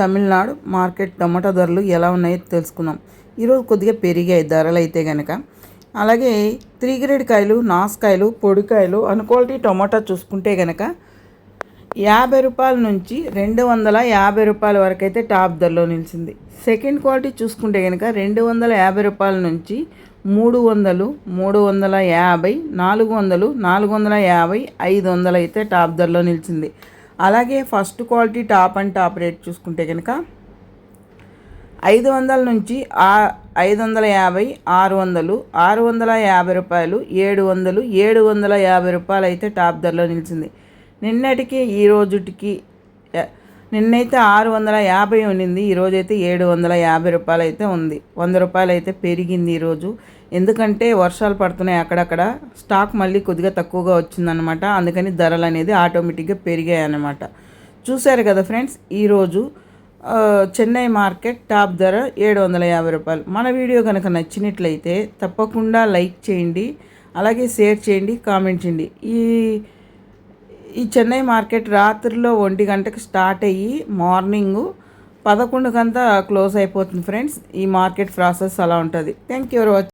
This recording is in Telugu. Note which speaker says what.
Speaker 1: Tamil Nadu market tomato ధరలు ఎలా ఉన్నాయో తెలుసుకుందాం. ఈరోజు కొద్దిగా పెరిగాయి ధరలు అయితే కనుక అలాగే త్రీ గ్రేడ్ కాయలు నాసుకాయలు పొడికాయలు అన్క్వాలిటీ టమాటా చూసుకుంటే కనుక యాభై రూపాయల నుంచి రెండు వందల యాభై రూపాయల వరకు అయితే టాప్ ధరలో నిలిచింది. సెకండ్ క్వాలిటీ చూసుకుంటే కనుక రెండు వందల యాభై రూపాయల నుంచి మూడు వందలు మూడు వందల యాభై నాలుగు వందలు నాలుగు వందల యాభై ఐదు వందలు అయితే టాప్ ధరలో నిలిచింది. అలాగే first quality top and top rate చూసుకుంటే కనుక ఐదు వందల నుంచి ఐదు వందల యాభై ఆరు వందలు ఆరు వందల యాభై రూపాయలు ఏడు వందలు ఏడు వందల యాభై రూపాయలు అయితే టాప్ ధరలో నిలిచింది. నిన్నటికి ఈ రోజుటికి నిన్నైతే ఆరు వందల యాభై ఉండింది ఈరోజైతే ఏడు వందల యాభై రూపాయలు అయితే ఉంది. వంద రూపాయలు అయితే పెరిగింది ఈరోజు. ఎందుకంటే వర్షాలు పడుతున్నాయి అక్కడక్కడ. స్టాక్ మళ్ళీ కొద్దిగా తక్కువగా వచ్చిందనమాట అందుకని ధరలు అనేది ఆటోమేటిక్గా పెరిగాయి అన్నమాట చూశారు కదా ఫ్రెండ్స్ ఈరోజు చెన్నై మార్కెట్ టాప్ ధర ఏడు వందల యాభై రూపాయలు. మన వీడియో కనుక నచ్చినట్లయితే తప్పకుండా లైక్ చేయండి అలాగే షేర్ చేయండి కామెంట్ చేయండి. ఈ ఈ చెన్నై మార్కెట్ రాత్రిలో ఒంటి గంటకి స్టార్ట్ అయ్యి మార్నింగు పదకొండుకంతా క్లోజ్ అయిపోతుంది ఫ్రెండ్స్. ఈ మార్కెట్ ప్రాసెస్ అలా ఉంటుంది. Thank you for watching